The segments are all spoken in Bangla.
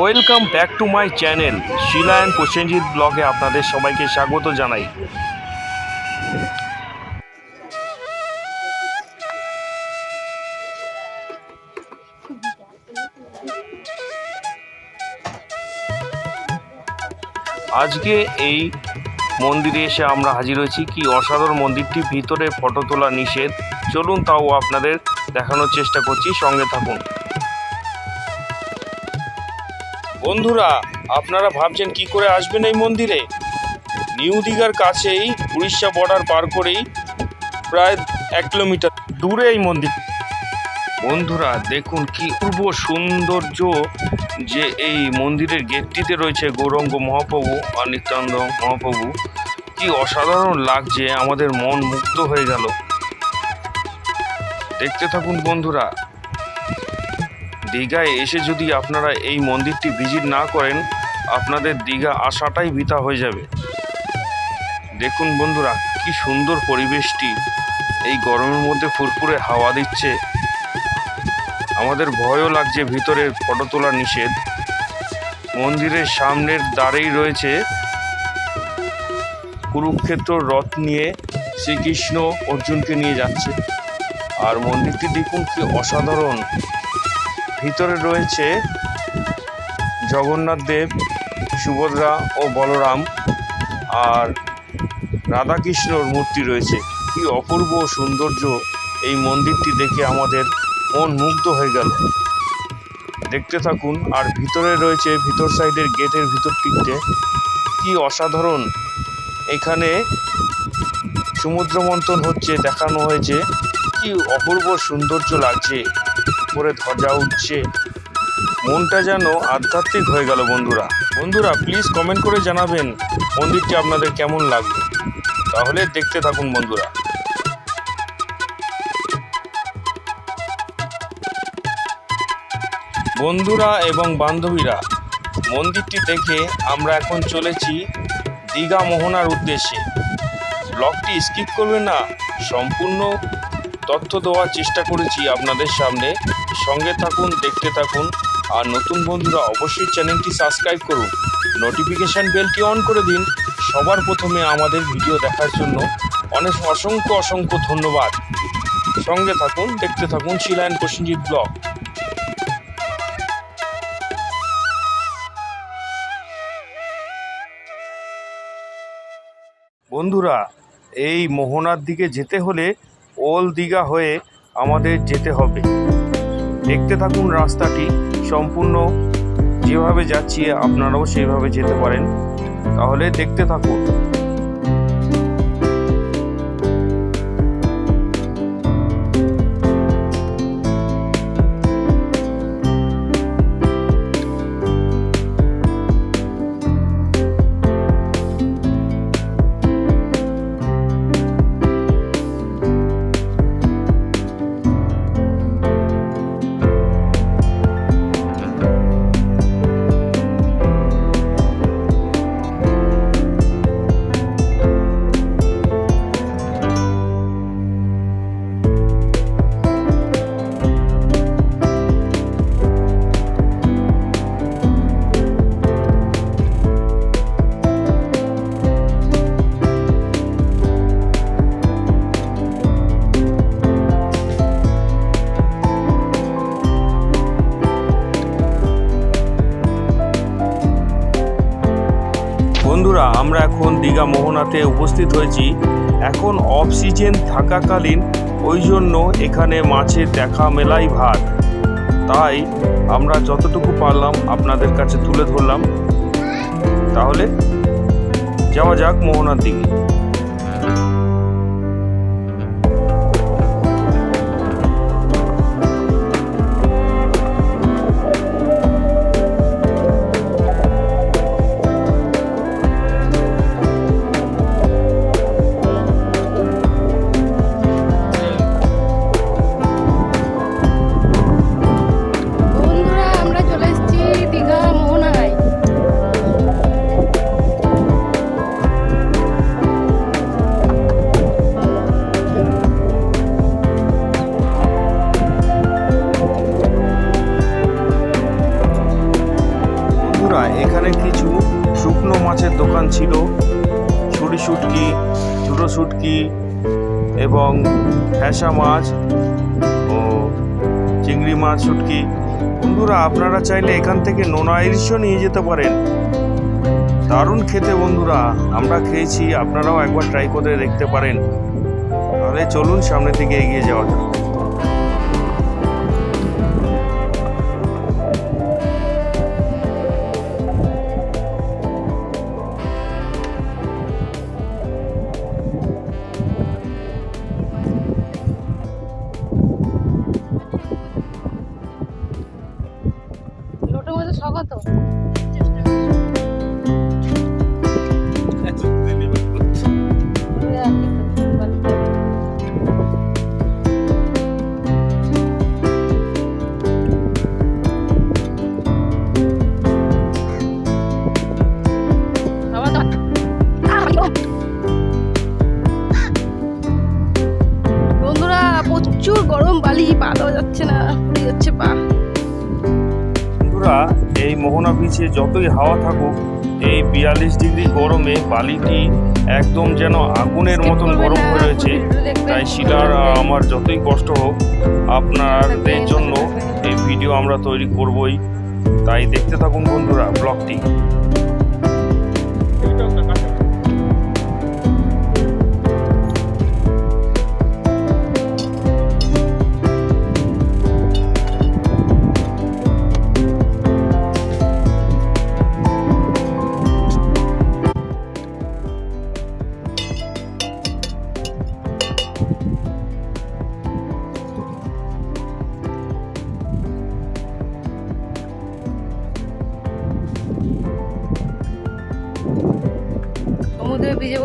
Welcome back to my channel Shila and Prosenjit ব্লগে আপনাদের সবাইকে স্বাগত জানাই। আজকে এই মন্দিরে এসে আমরা হাজির হয়েছি। কি অসাধারণ মন্দিরটি, ভিতরে ফটো তোলা নিষেধ। চলুন তাও আপনাদের দেখানোর চেষ্টা করছি, সঙ্গে থাকুন। বন্ধুরা, আপনারা ভাবছেন কি করে আসবেন এই মন্দিরে? নিউ দীঘার কাছেই, উড়িষ্যা বর্ডার পার করেই প্রায় এক কিলোমিটার দূরে এই মন্দির। বন্ধুরা, দেখুন কি পূর্ব সৌন্দর্য যে এই মন্দিরের গেটটিতে রয়েছে গৌরঙ্গ মহাপ্রভু আর নিত্যানন্দ মহাপ্রভু। কি অসাধারণ লাগছে, আমাদের মন মুক্ত হয়ে গেল। দেখতে থাকুন বন্ধুরা দীঘায় এসে যদি আপনারা এই মন্দিরটি ভিজিট না করেন, আপনাদের দীঘা আসাটাই বৃথা হয়ে যাবে। দেখুন বন্ধুরা, কি সুন্দর পরিবেশটি। এই গরমের মধ্যে ফুরফুরে হাওয়া দিচ্ছে। আমাদের ভয়ও লাগছে ভিতরে ফটো তোলা নিষেধ। মন্দিরের সামনের দ্বারেই রয়েছে কুরুক্ষেত্র রথ নিয়ে শ্রীকৃষ্ণ অর্জুনকে নিয়ে যাচ্ছে। আর মন্দিরটি দেখুন কি অসাধারণ। ভিতরে রয়েছে জগন্নাথ দেব, সুভদ্রা ও বলরাম আর রাধাকৃষ্ণর মূর্তি রয়েছে। কি অপূর্ব সৌন্দর্য এই মন্দিরটি দেখে আমাদের মন মুগ্ধ হয়ে গেল। দেখতে থাকুন, আর ভিতরে রয়েছে ভিতর সাইডের গেটের ভিতরটিতে কি অসাধারণ। এখানে সমুদ্র মন্থন হচ্ছে, দেখানো হয়েছে। কি অপূর্ব সৌন্দর্য লাগছে। উপরে ধ্বজা উঠছে। মনটা যেন আধ্যাত্মিক হয়ে গেল বন্ধুরা। বন্ধুরা প্লিজ কমেন্ট করে জানাবেন মন্দিরটি আপনাদের কেমন লাগবে তাহলে দেখতে থাকুন বন্ধুরা। বন্ধুরা এবং বান্ধবীরা, মন্দিরটি দেখে আমরা এখন চলেছি দীঘা মোহনার উদ্দেশ্যে। ব্লগটি স্কিপ করবে না, সম্পূর্ণ তথ্য দেওয়ার চেষ্টা করেছি আপনাদের সামনে। সঙ্গে থাকুন, দেখতে থাকুন। আর নতুন বন্ধুরা অবশ্যই চ্যানেলটি সাবস্ক্রাইব করুন। নোটিফিকেশান বেলটি অন করে দিন। সবার প্রথমে আমাদের ভিডিও দেখার জন্য অনেক অসংখ্য অসংখ্য ধন্যবাদ। সঙ্গে থাকুন, দেখতে থাকুন শিলায়ন প্রসেনজিৎ ব্লগ। বন্ধুরা, এই মোহনার দিকে যেতে হলে ওল দীঘা হয়ে আমাদের যেতে হবে। দেখতে থাকুন রাস্তাটি সম্পূর্ণ। যেভাবে যাচ্ছি আপনারাও সেভাবে যেতে পারেন। তাহলে দেখতে থাকুন। দীঘা উপস্থিত হয়েছি। এখন অফ সিজন থাকাকালীন ওই জন্য এখানে মাছের দেখা মেলাই ভার। তাই আমরা যতটুকু পারলাম আপনাদের কাছে তুলে ধরলাম। তাহলে যাওয়া যাক মোহনার দিকে। শুকনো মাছের দোকান ছিল। ছুরি শুটকি ছোটো শুটকি এবং হ্যাঁসা মাছ ও চিংড়ি মাছ শুটকি। বন্ধুরা, আপনারা চাইলে এখান থেকে নোনা ইলিশও নিয়ে যেতে পারেন। দারুণ খেতে বন্ধুরা, আমরা খেয়েছি, আপনারাও একবার ট্রাই করে দেখতে পারেন। তাহলে চলুন সামনের থেকে এগিয়ে যাওয়া যাক। বন্ধুরা এই মোহনা বিচে যতই হাওয়া থাকুক এই বিয়াল্লিশ ডিগ্রি গরমে বালিটি একদম যেন আগুনের মতন গরম হয়ে রয়েছে। তাই সেটার আমার যতই কষ্ট হোক আপনাদের জন্য এই ভিডিও আমরা তৈরি করবই। তাই দেখতে থাকুন বন্ধুরা ব্লগটি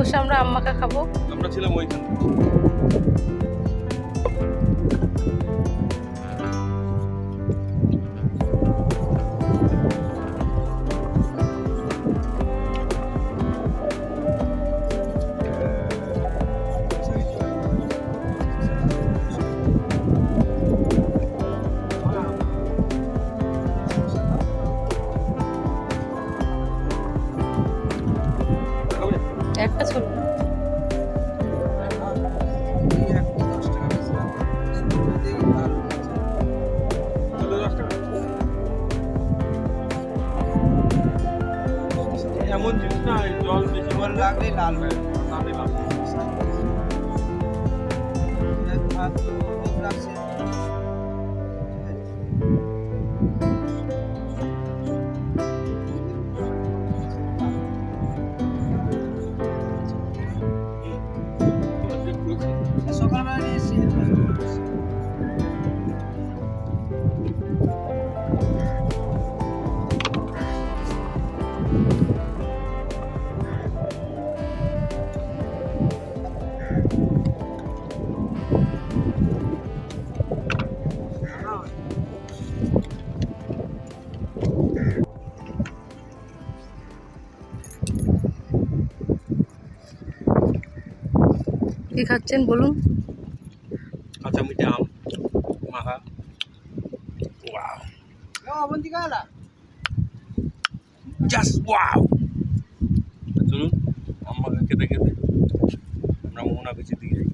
বসে আমরা আম্মাকা খাব। আমরা ছিলাম ওইখানে। একটা ছোট। এমন জিনিস না জল বেশি করে লাগলে লাল হয়ে খাচ্ছেন বলুন। কাঁচা মিঠে আম মাখা। জাস্ট ওয়াও চলুন আমাকে খেতে খেতে আমরা মোহনা বেঁচে দিকে যাই।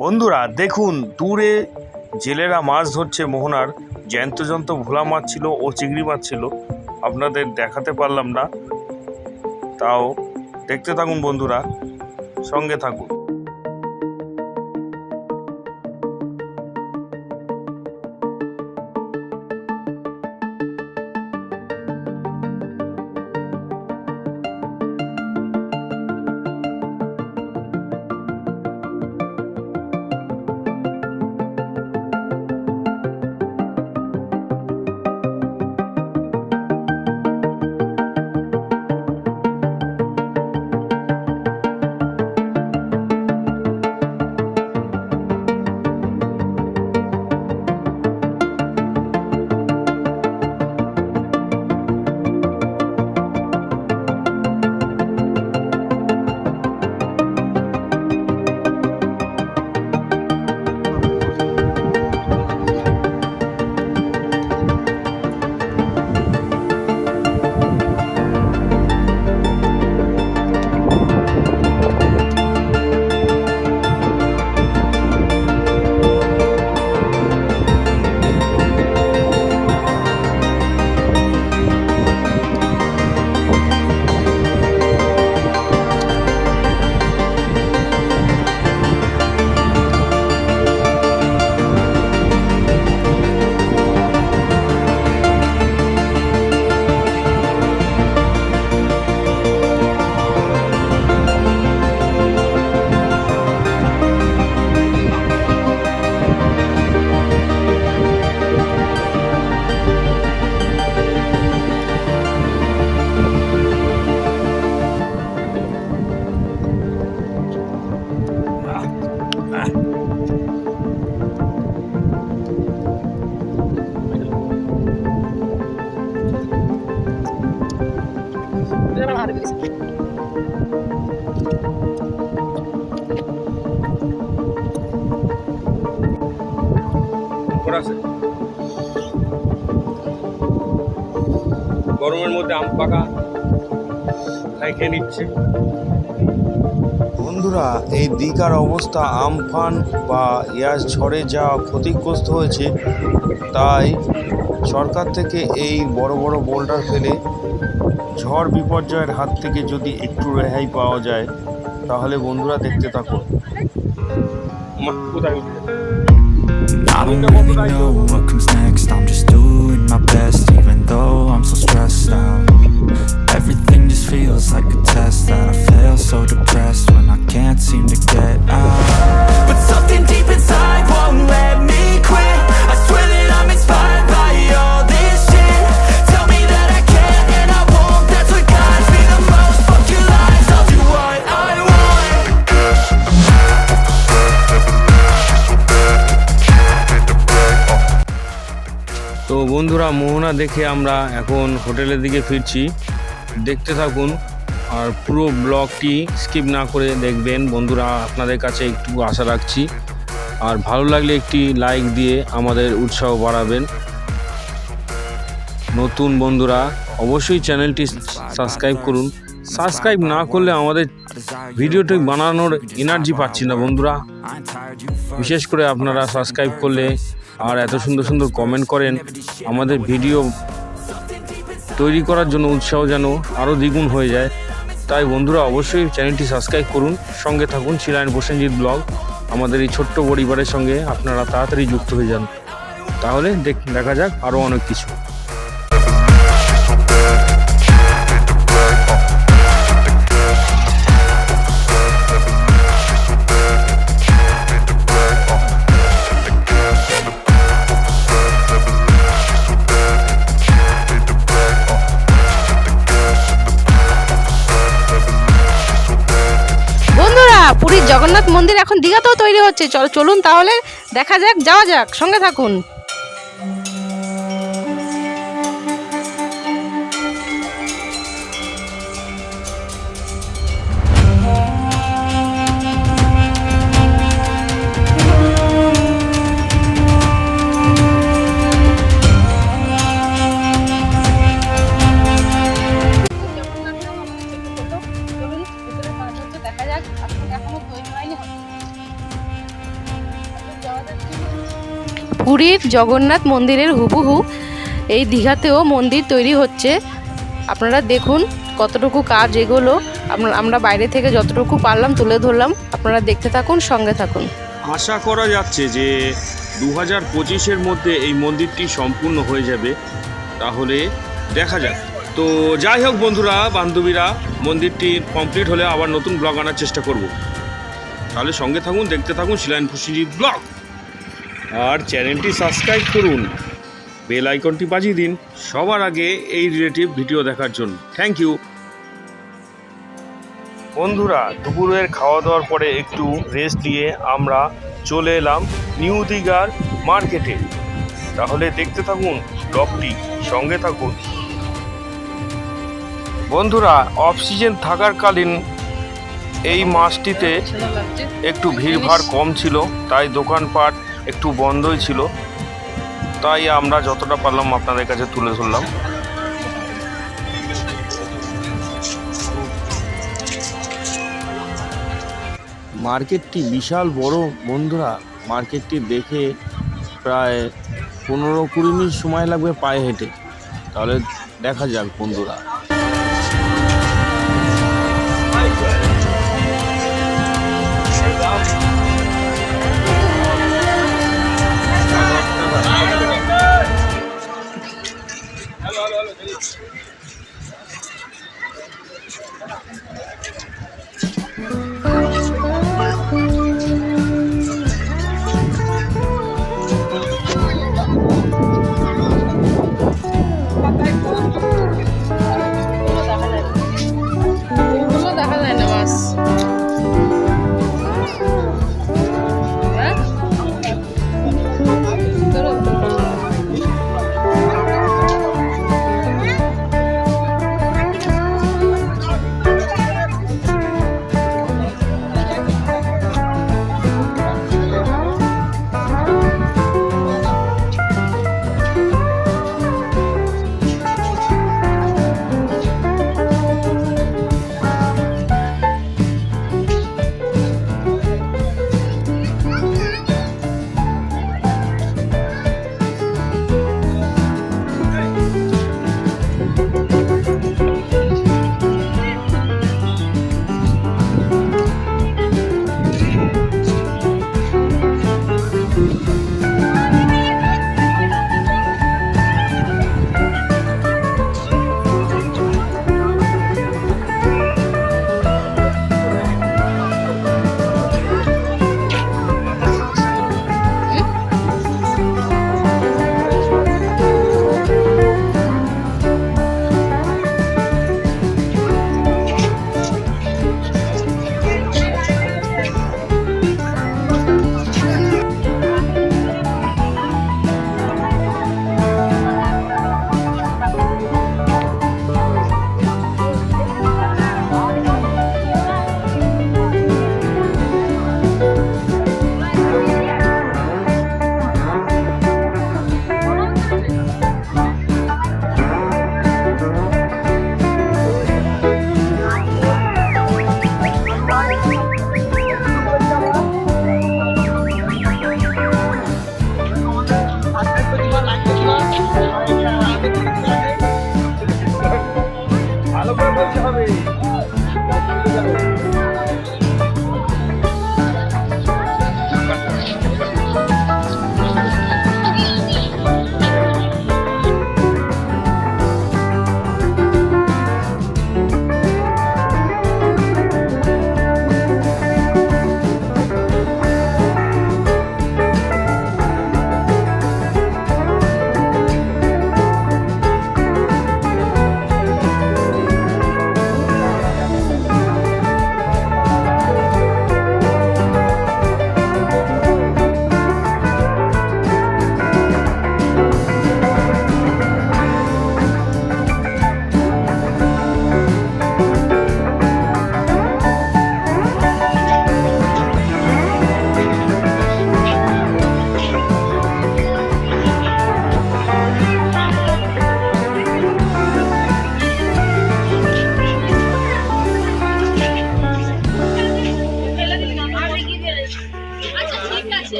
বন্ধুরা দেখুন দূরে জেলেরা মাছ ধরছে মোহনার। জ্যান্ত জ্যান্ত ভোলা মাছ ছিল ও চিংড়ি মাছ ছিল। আপনাদের দেখাতে পারলাম না তাও দেখতে থাকুন বন্ধুরা সঙ্গে থাকুন। খেয়ে নিচ্ছে। বন্ধুরা এই দীঘার অবস্থা আমফান বা ইয়াস ঝড়ে যা ক্ষতিগ্রস্ত হয়েছে তাই সরকার থেকে এই বড় বড় বোল্ডার ফেলে ঝড় বিপর্যয়ের হাত থেকে যদি একটু রেহাই পাওয়া যায় তাহলে বন্ধুরা দেখতে থাকুন। I don't really know what comes next. I'm just doing my best even though I'm so stressed out. Everything feels like a test that I fail so depressed when I can't seem to get out But something deep inside won't let me quit I swear that I'm inspired by all this shit Tell me that I can't and I won't That's what guides me the most Fuck your lies, I'll do what I want তো বন্ধুরা মোহনা দেখে আমরা এখন হোটেলের দিকে ফিরছি দেখতে থাকুন আর পুরো ব্লগটি স্কিপ না করে দেখবেন। বন্ধুরা, আপনাদের কাছে একটু আশা রাখছি। আর ভালো লাগলে একটি লাইক দিয়ে আমাদের উৎসাহ বাড়াবেন। নতুন বন্ধুরা, অবশ্যই চ্যানেলটি সাবস্ক্রাইব করুন। সাবস্ক্রাইব না করলে আমাদের ভিডিওটি বানানোর এনার্জি পাচ্ছি না বন্ধুরা। বিশেষ করে আপনারা সাবস্ক্রাইব করলে আর এত সুন্দর সুন্দর কমেন্ট করেন, আমাদের ভিডিও তৈরি করার জন্য উৎসাহ যেন আরও দ্বিগুণ হয়ে যায়। তাই বন্ধুরা অবশ্যই চ্যানেলটি সাবস্ক্রাইব করুন। সঙ্গে থাকুন শিলায়ন প্রসেনজিৎ ব্লগ। আমাদের এই ছোট্ট পরিবারের সঙ্গে আপনারা তাড়াতাড়ি যুক্ত হয়ে যান। তাহলে দেখ- দেখা যাক আরও অনেক কিছু। মন্দির এখন দীঘাতেও তৈরি হচ্ছে। চল চলুন তাহলে দেখা যাক যাওয়া যাক সঙ্গে থাকুন। পুরীর জগন্নাথ মন্দিরের হুবহু এই দীঘাতেও মন্দির তৈরি হচ্ছে। আপনারা দেখুন কতটুকু কাজ এগোলো। আমরা- বাইরে থেকে যতটুকু পারলাম তুলে ধরলাম। আপনারা দেখতে থাকুন, সঙ্গে থাকুন। আশা করা যাচ্ছে যে দু হাজার পঁচিশের মধ্যে এই মন্দিরটি সম্পূর্ণ হয়ে যাবে। তাহলে দেখা যাক। তো যাই হোক বন্ধুরা, বান্ধবীরা, মন্দিরটি কমপ্লিট হলে আবার নতুন ব্লগ আনার চেষ্টা করব। তাহলে সঙ্গে থাকুন, দেখতে থাকুন শিলায়ন খুশিজিৎ ব্লগ আর চ্যানেলটি সাবস্ক্রাইব করুন। বেল আইকনটি বাজিয়ে দিন সবার আগে এই রিলেটিভ ভিডিও দেখার জন্য। থ্যাংক ইউ বন্ধুরা, দুপুরের খাওয়া দাওয়ার পরে একটু রেস্ট নিয়ে আমরা চলে এলাম নিউ দিঘার মার্কেটে তাহলে দেখতে থাকুন ব্লগটি সঙ্গে থাকুন। বন্ধুরা অফ সিজন থাকারকালীন এই মাসটিতে একটু ভিড়ভাড় কম ছিল, তাই দোকানপাট একটু বন্ধই ছিল। তাই আমরা যতটা পারলাম আপনাদের কাছে তুলে ধরলাম। মার্কেটটি বিশাল বড়, বন্ধুরা। মার্কেটটি দেখে প্রায় পনেরো কুড়ি মিনিট সময় লাগবে পায়ে হেঁটে। তাহলে দেখা যাক, বন্ধুরা।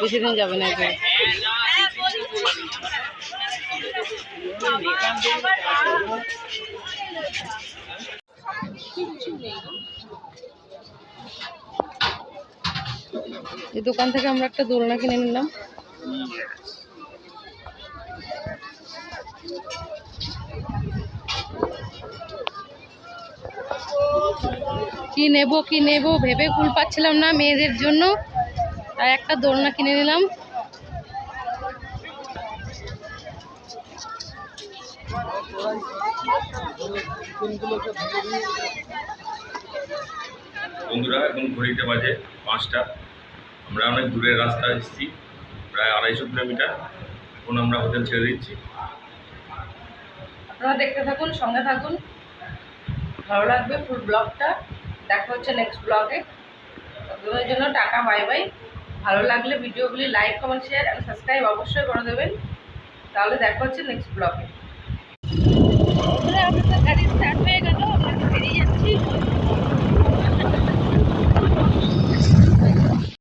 বেশি দিন যাবে না এখন। এই দোকান থেকে আমরা একটা দোলনা কিনে নিলাম। কি নেব কি নেব ভেবে কুল পাচ্ছিলাম না মেয়েদের জন্য। আর একটা দোলনা কিনে নিলাম। বন্ধুরা এখন ঘড়িতে বাজে পাঁচটা। আমরা অনেক দূরের রাস্তা এসেছি প্রায় আড়াইশো কিলোমিটার। এখন আমরা হোটেল ছেড়ে দিচ্ছি। আপনারা দেখতে থাকুন সঙ্গে থাকুন। ভালো লাগবে ফুল ব্লগটা। দেখা হচ্ছে নেক্সট ব্লগে তোমাদের জন্য টাকা বাই বাই ভালো লাগলে ভিডিওগুলি লাইক কমেন্ট শেয়ার আর সাবস্ক্রাইব অবশ্যই করে দেবেন। তাহলে দেখা হচ্ছে নেক্সট ব্লগে